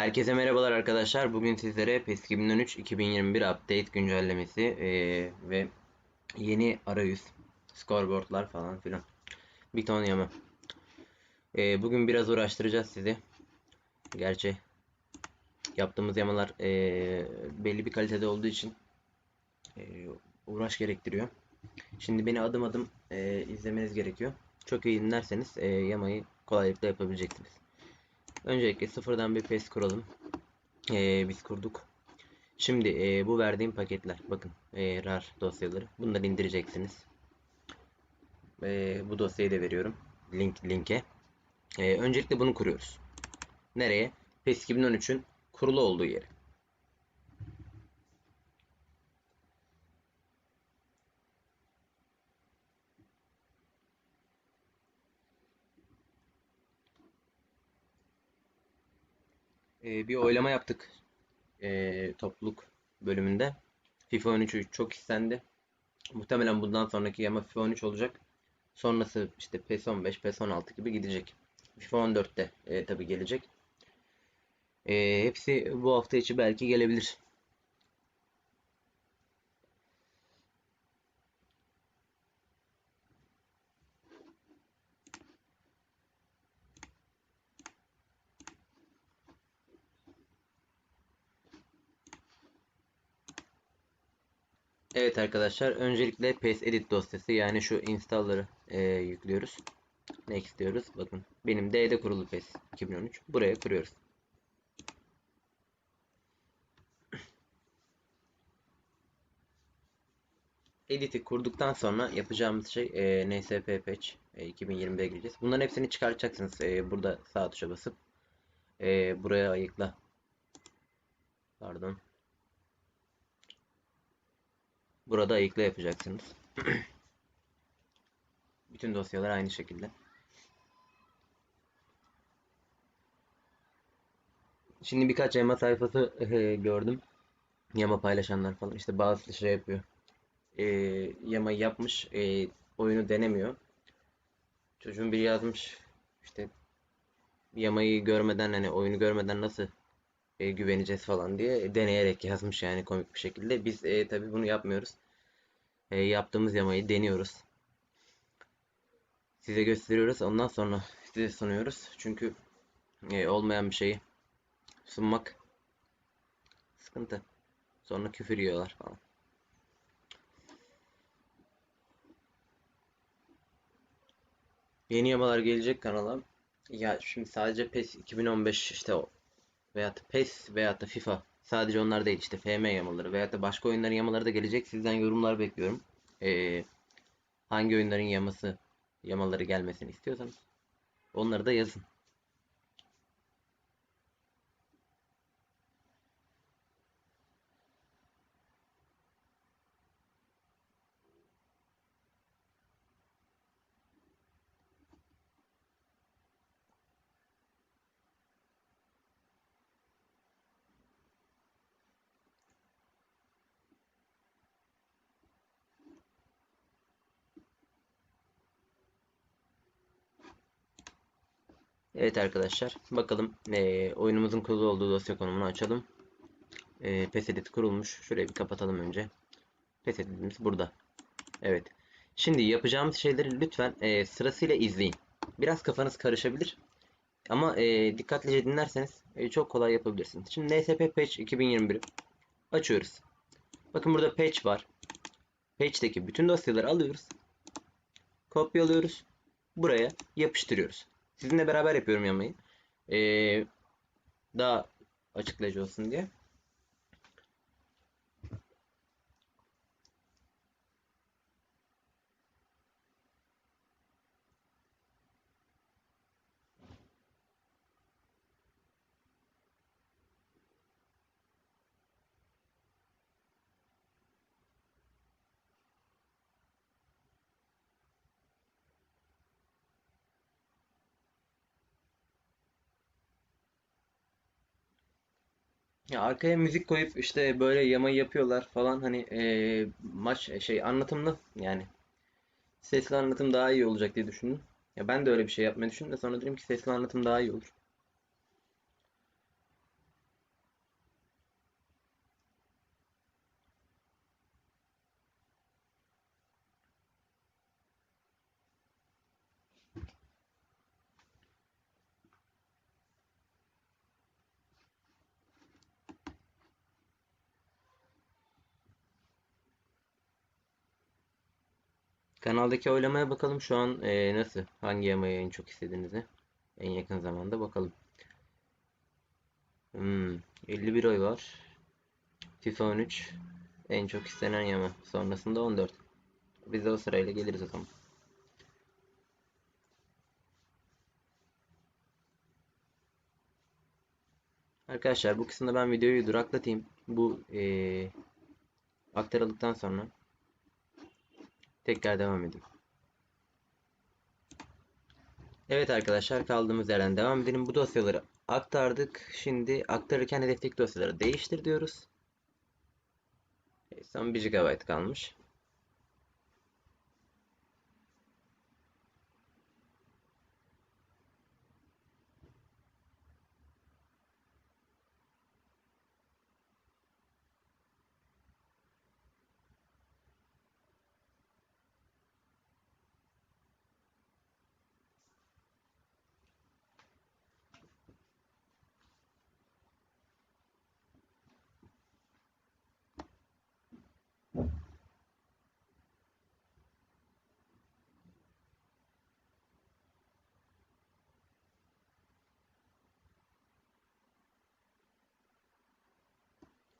Herkese merhabalar arkadaşlar. Bugün sizlere PES 2013 2021 update güncellemesi eee, ve yeni arayüz, scoreboardlar falan filan. Bir ton yama. Eee, bugün biraz uğraştıracağız sizi. Gerçi yaptığımız yamalar eee, belli bir kalitede olduğu için eee, uğraş gerektiriyor. Şimdi beni adım adım eee, izlemeniz gerekiyor. Çok iyi dinlerseniz eee, yamayı kolaylıkla yapabileceksiniz. Öncelikle sıfırdan bir PES kuralım. Ee, biz kurduk. Şimdi e, bu verdiğim paketler. Bakın e, RAR dosyaları. Bunları indireceksiniz. E, bu dosyayı da veriyorum. Link linke. E, öncelikle bunu kuruyoruz. Nereye? PES 2013'ün kurulu olduğu yere. Bir oylama yaptık. E, topluluk bölümünde. FIFA 13 çok istendi. Muhtemelen bundan sonraki yama FIFA 13 olacak. Sonrası işte PES 15, PES 16 gibi gidecek. FIFA 14'te e, tabi gelecek. E, hepsi bu hafta içi belki gelebilir. Evet arkadaşlar öncelikle PES Edit dosyası yani şu installer'ı e, yüklüyoruz. Next diyoruz. Bakın benim D'de kurulu PES 2013. Buraya kuruyoruz. Edit'i kurduktan sonra yapacağımız şey e, NSP Patch e, 2020'ye gireceğiz. Bunların hepsini çıkartacaksınız. E, burada sağ tuşa basıp e, buraya ayıkla. Pardon. Burada ayıkla yapacaksınız. Bütün dosyalar aynı şekilde. Şimdi birkaç yama sayfası gördüm. Yama paylaşanlar falan. İşte bazısı şey yapıyor. E, yamayı yapmış. e, oyunu denemiyor. Çocuğun biri yazmış. İşte yamayı görmeden hani oyunu görmeden nasıl e, güveneceğiz falan diye deneyerek yazmış yani komik bir şekilde. Biz e, tabii bunu yapmıyoruz. E, yaptığımız yamayı deniyoruz. Size gösteriyoruz. Ondan sonra size sunuyoruz. Çünkü e, olmayan bir şeyi sunmak sıkıntı. Sonra küfür yiyorlar falan. Yeni yamalar gelecek kanala. Ya şimdi sadece PES 2015 işte o veyahut da PES veyahut da FIFA sadece onlar değil işte FM yamaları veyahut da başka oyunların yamaları da gelecek. Sizden yorumlar bekliyorum. Ee, hangi oyunların yaması yamaları gelmesini istiyorsanız onları da yazın. Evet arkadaşlar bakalım ee, oyunumuzun kurulu olduğu dosya konumunu açalım. E, PES Edit kurulmuş. Şurayı bir kapatalım önce. PES Edit'imiz burada. Evet. Şimdi yapacağımız şeyleri lütfen e, sırasıyla izleyin. Biraz kafanız karışabilir. Ama e, dikkatlice dinlerseniz e, çok kolay yapabilirsiniz. Şimdi NSP Patch 2021 açıyoruz. Bakın burada patch var. Patch'teki bütün dosyaları alıyoruz. Kopyalıyoruz. Buraya yapıştırıyoruz. Sizinle beraber yapıyorum yamayı. Ee, daha açıklayıcı olsun diye. Ya arkaya müzik koyup işte böyle yamayı yapıyorlar falan hani ee, maç şey anlatımlı yani sesli anlatım daha iyi olacak diye düşündüm. Ya ben de öyle bir şey yapmayı düşündüm de sonra dedim ki sesli anlatım daha iyi olur. Kanaldaki oylamaya bakalım şu an e, nasıl? Hangi yamayı en çok istediğinizi. En yakın zamanda bakalım. Hmm, 51 oy var. FIFA 13 en çok istenen yama. Sonrasında 14. Biz de o sırayla geliriz o zaman. Arkadaşlar bu kısımda ben videoyu duraklatayım. Bu eee aktarıldıktan sonra tekrar devam edeyim. Evet arkadaşlar kaldığımız yerden devam edelim. Bu dosyaları aktardık. Şimdi aktarırken hedefteki dosyaları değiştir diyoruz. Son 1 GB kalmış.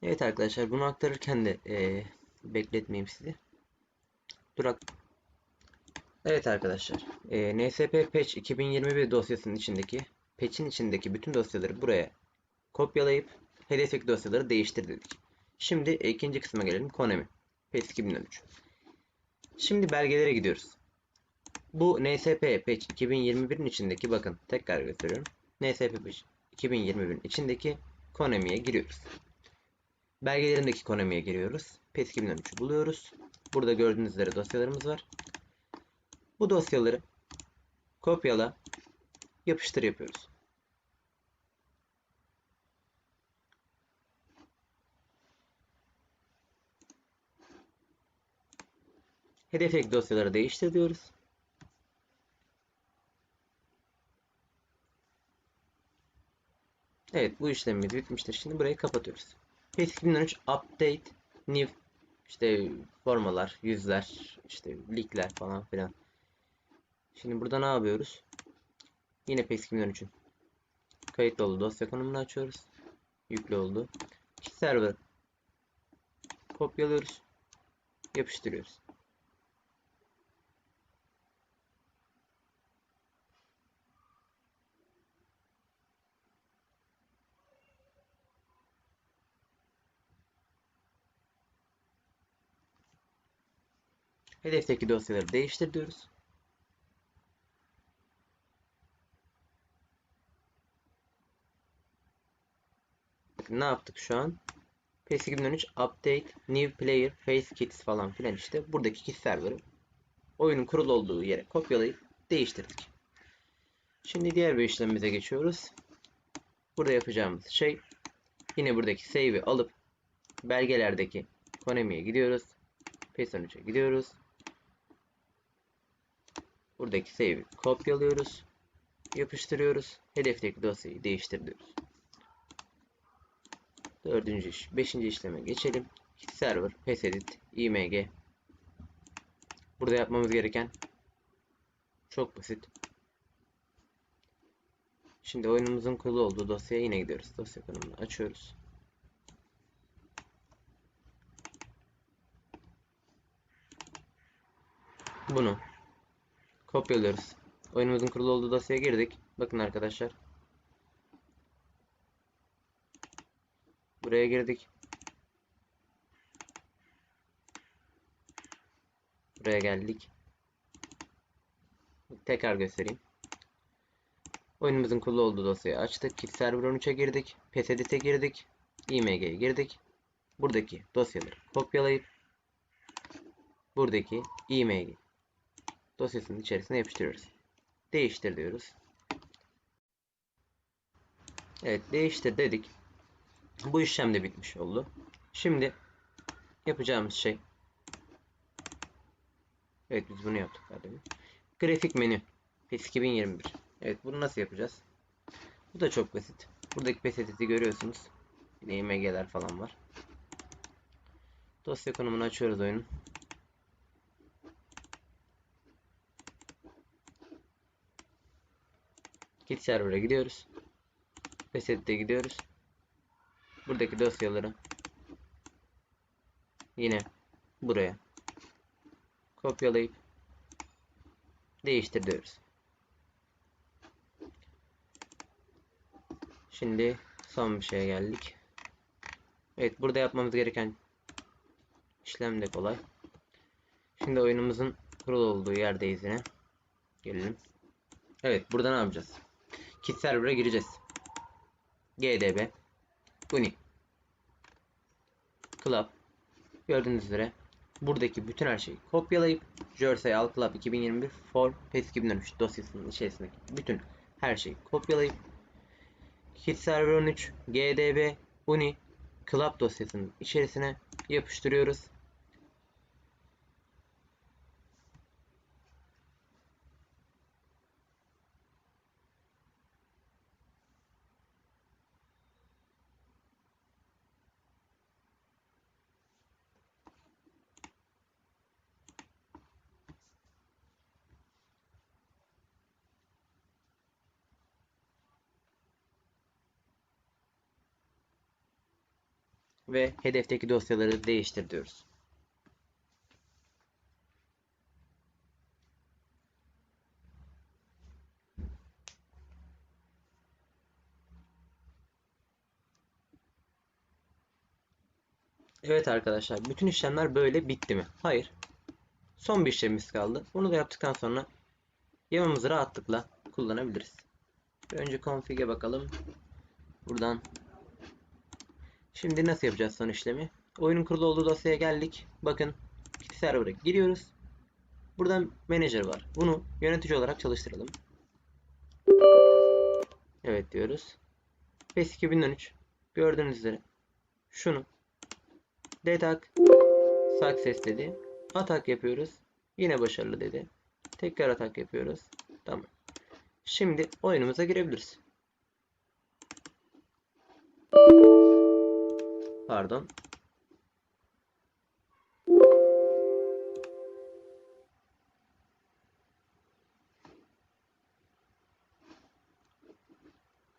Evet arkadaşlar bunu aktarırken de e, bekletmeyeyim sizi. Durak. Evet arkadaşlar. E, NSP Patch 2021 dosyasının içindeki patch'in içindeki bütün dosyaları buraya kopyalayıp hedefteki dosyaları değiştir dedik. Şimdi ikinci kısma gelelim. Konami. Patch 2013. Şimdi belgelere gidiyoruz. Bu NSP Patch 2021'in içindeki bakın tekrar gösteriyorum. NSP Patch 2021'in içindeki Konami'ye giriyoruz. Belgelerindeki Konami'ye giriyoruz. PES 2013'ü buluyoruz. Burada gördüğünüz üzere dosyalarımız var. Bu dosyaları kopyala, yapıştır yapıyoruz. Hedefteki dosyaları değiştir diyoruz. Evet bu işlemimiz bitmiştir. Şimdi burayı kapatıyoruz. PES 2013 Update New işte formalar, yüzler, işte ligler falan filan. Şimdi burada ne yapıyoruz? Yine PES 2013'ün kayıtlı olduğu dosya konumunu açıyoruz. Yüklü oldu. Server kopyalıyoruz. Yapıştırıyoruz. Hedefteki dosyaları değiştir diyoruz. Ne yaptık şu an? PS 2013 Update New Player Face Kits falan filan işte buradaki kit server'ı oyunun kurulu olduğu yere kopyalayıp değiştirdik. Şimdi diğer bir işlemimize geçiyoruz. Burada yapacağımız şey yine buradaki save'i alıp belgelerdeki Konami'ye gidiyoruz. PS13'e gidiyoruz. Buradaki save'i kopyalıyoruz. Yapıştırıyoruz. Hedefteki dosyayı değiştiriyoruz. Dördüncü iş. Beşinci işleme geçelim. Server, PSEdit, IMG. Burada yapmamız gereken çok basit. Şimdi oyunumuzun kurulu olduğu dosyaya yine gidiyoruz. Dosya konumunu açıyoruz. Bunu kopyalıyoruz. Oyunumuzun kurulu olduğu dosyaya girdik. Bakın arkadaşlar. Buraya girdik. Buraya geldik. Tekrar göstereyim. Oyunumuzun kurulu olduğu dosyayı açtık. Kit Server 13'e girdik. PSEdit'e girdik. IMG'ye girdik. Buradaki dosyaları kopyalayıp buradaki IMG dosyasının içerisine yapıştırıyoruz. Değiştir diyoruz. Evet değiştir dedik. Bu işlem de bitmiş oldu. Şimdi yapacağımız şey Evet biz bunu yaptık zaten. Grafik menü PES 2021. Evet bunu nasıl yapacağız? Bu da çok basit. Buradaki PES editi görüyorsunuz. Bir de IMG'ler falan var. Dosya konumunu açıyoruz oyunun. Kit server'a gidiyoruz. Reset'te gidiyoruz. Buradaki dosyaları yine buraya kopyalayıp değiştir diyoruz. Şimdi son bir şeye geldik. Evet burada yapmamız gereken işlem de kolay. Şimdi oyunumuzun kurulu olduğu yerdeyiz yine. Gelelim. Evet burada ne yapacağız? Kit server'a gireceğiz. GDB Uni Club Gördüğünüz üzere buradaki bütün her şeyi kopyalayıp Jersey Al Club 2021 for PES 2013 dosyasının içerisindeki bütün her şeyi kopyalayıp Kit Server 13 GDB Uni Club dosyasının içerisine yapıştırıyoruz. Ve hedefteki dosyaları değiştir diyoruz. Evet arkadaşlar bütün işlemler böyle bitti mi? Hayır. Son bir işlemimiz kaldı. Bunu da yaptıktan sonra yamamızı rahatlıkla kullanabiliriz. Önce config'e bakalım. Buradan Şimdi nasıl yapacağız son işlemi? Oyunun kurulu olduğu dosyaya geldik. Bakın Kit Server'a giriyoruz. Buradan Manager var. Bunu yönetici olarak çalıştıralım. Evet diyoruz. PES 2013 gördüğünüz üzere şunu detak success dedi. Atak yapıyoruz. Yine başarılı dedi. Tekrar atak yapıyoruz. Tamam. Şimdi oyunumuza girebiliriz. Pardon.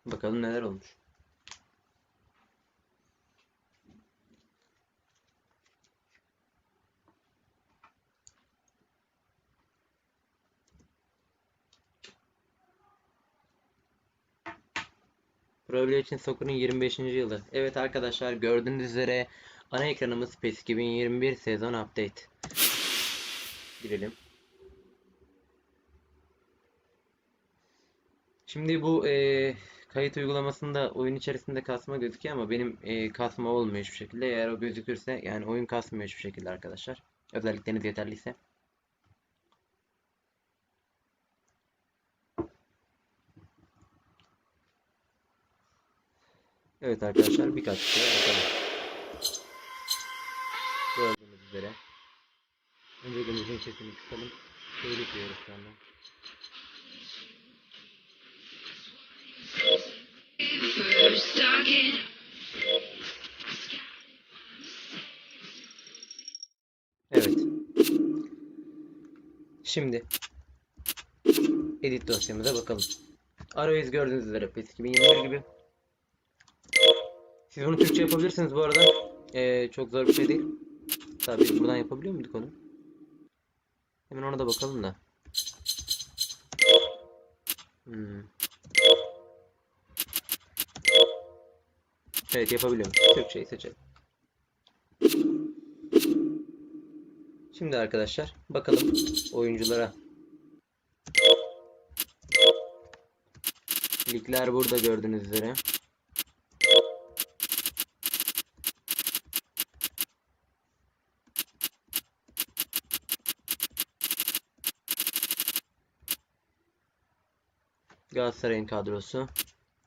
Bakalım neler olmuş. Evolution Soccer'ın 25. yılı. Evet arkadaşlar gördüğünüz üzere ana ekranımız PES 2021 sezon update. Girelim. Şimdi bu e, kayıt uygulamasında oyun içerisinde kasma gözüküyor ama benim e, kasma olmuyor hiçbir şekilde. Eğer o gözükürse yani oyun kasmıyor hiçbir şekilde arkadaşlar. Özellikleriniz yeterliyse. Evet arkadaşlar birkaç şey bakalım. Gördüğünüz üzere. Önce gözümüzün sesini kısalım. Telif yiyoruz şu anda. Evet. Şimdi edit dosyamıza bakalım. Arayüz gördüğünüz üzere PES 2021 gibi. Siz bunu Türkçe yapabilirsiniz bu arada. Ee, çok zor bir şey değil. Tabii buradan yapabiliyor muyduk onu? Hemen ona da bakalım da. Hmm. Evet yapabiliyorum. Türkçeyi seçelim. Şimdi arkadaşlar bakalım oyunculara. Ligler burada gördüğünüz üzere. Galatasaray'ın kadrosu,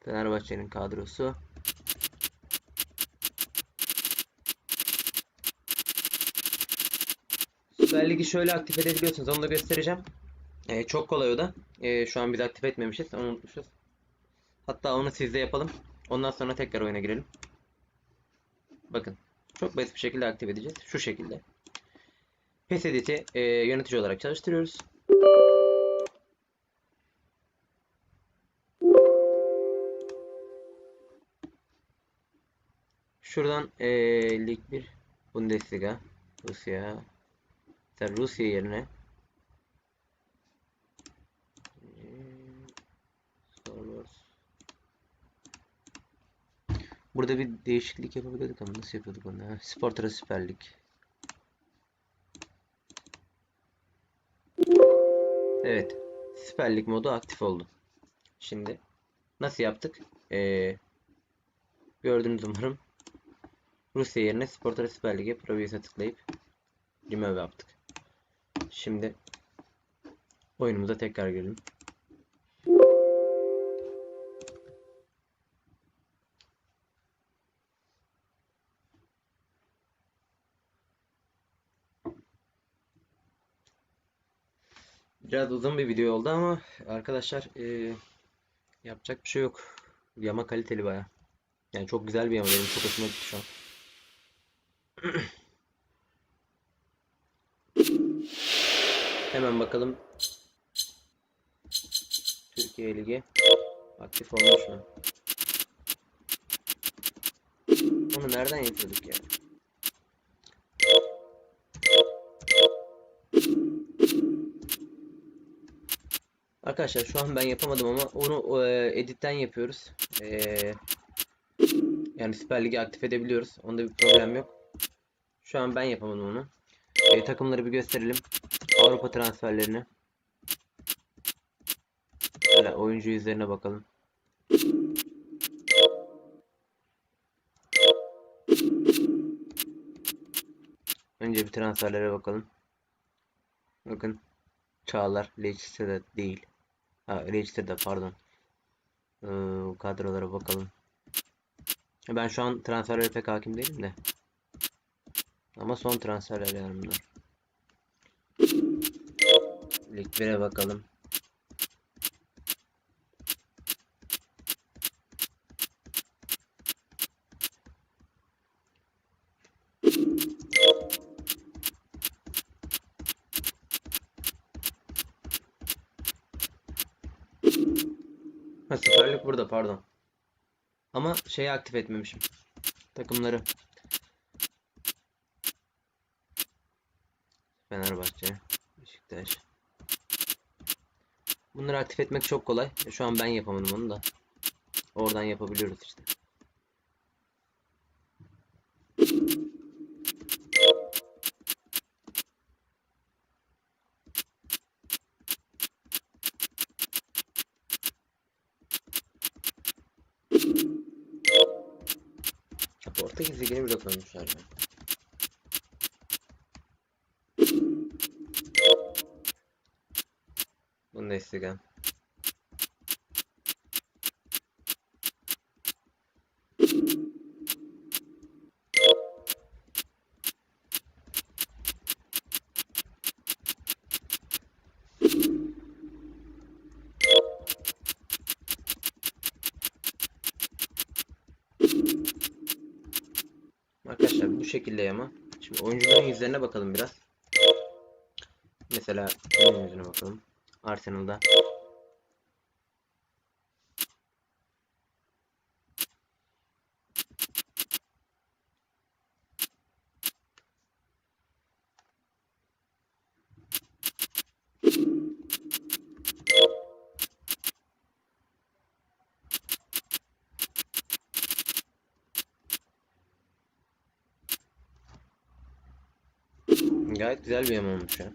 Fenerbahçe'nin kadrosu. Süper Lig'i şöyle aktif edebiliyorsunuz. Onu da göstereceğim. Ee, çok kolay o da. Ee, şu an biz aktif etmemişiz. Onu unutmuşuz. Hatta onu sizde yapalım. Ondan sonra tekrar oyuna girelim. Bakın. Çok basit bir şekilde aktif edeceğiz. Şu şekilde. PES Edit'i e, yönetici olarak çalıştırıyoruz. Şuradan eee Lig 1 Bundesliga Rusya Mesela Rusya yerine Burada bir değişiklik yapabilirdik ama nasıl yapıyorduk onu? Ha, Süper Lig. Evet. Süper Lig modu aktif oldu. Şimdi nasıl yaptık? Ee, gördünüz umarım. Rusya yerine Sportra Süper Lig'e Provius'a tıklayıp remove yaptık. Şimdi oyunumuza tekrar girelim. Biraz uzun bir video oldu ama arkadaşlar eee, yapacak bir şey yok. Yama kaliteli baya. Yani çok güzel bir yama benim çok hoşuma gitti şu an. Hemen bakalım. Türkiye Ligi aktif olmuş mu? Onu nereden yapıyorduk ya? Arkadaşlar şu an ben yapamadım ama onu e, editten yapıyoruz. E, yani Süper Lig'i aktif edebiliyoruz. Onda bir problem yok. Şu an ben yapamadım onu. E, takımları bir gösterelim. Avrupa transferlerini. Şöyle oyuncu yüzlerine bakalım. Önce bir transferlere bakalım. Bakın. Çağlar Leicester'da değil. Ha Leicester'da pardon. Ee, kadrolara bakalım. Ben şu an transferlere pek hakim değilim de. Ama son transferler yani bunlar. Lig 1'e bakalım. Ha Süper Lig burada pardon. Ama şeyi aktif etmemişim. Takımları. Beşiktaş. Bunları aktif etmek çok kolay. Şu an ben yapamadım onu da. Oradan yapabiliyoruz işte. Ha, Portekiz Ligi'ne bile koymuşlar ya. Bundesliga. Arkadaşlar bu şekilde yama. Şimdi oyuncuların yüzlerine bakalım biraz. Mesela yüzüne bakalım. Arsenal'da. Gayet güzel bir yama olmuş ya.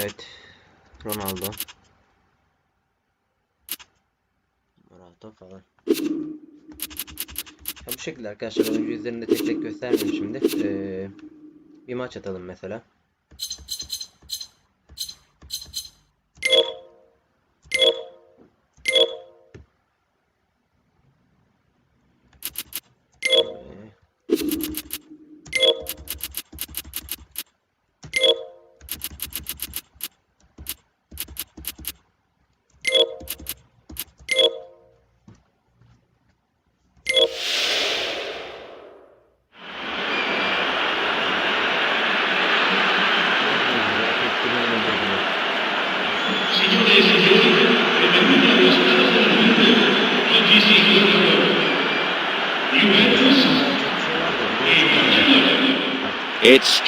Evet. Ronaldo. Morata falan. Ya bu şekilde arkadaşlar oyuncu yüzlerini de tek tek göstermeyeyim şimdi. Ee, bir maç atalım mesela.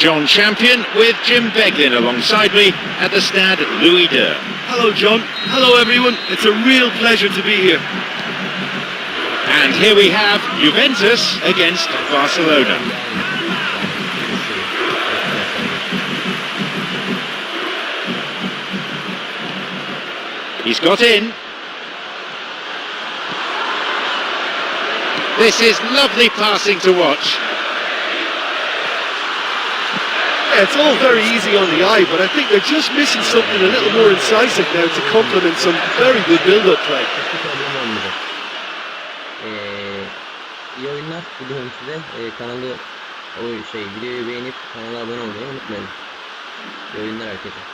John Champion with Jim Beglin alongside me at the Stade Louis II. Hello, John. Hello, everyone. It's a real pleasure to be here. And here we have Juventus against Barcelona. He's got in. This is lovely passing to watch. Yeah, it's all very easy on the eye, but I think they're just missing something a little more incisive now to complement some very good build-up play. Ee, iyi oyunlar diliyorum size. Ee, kanalı o şey videoyu beğenip kanala abone olmayı unutmayın. İyi oyunlar herkese.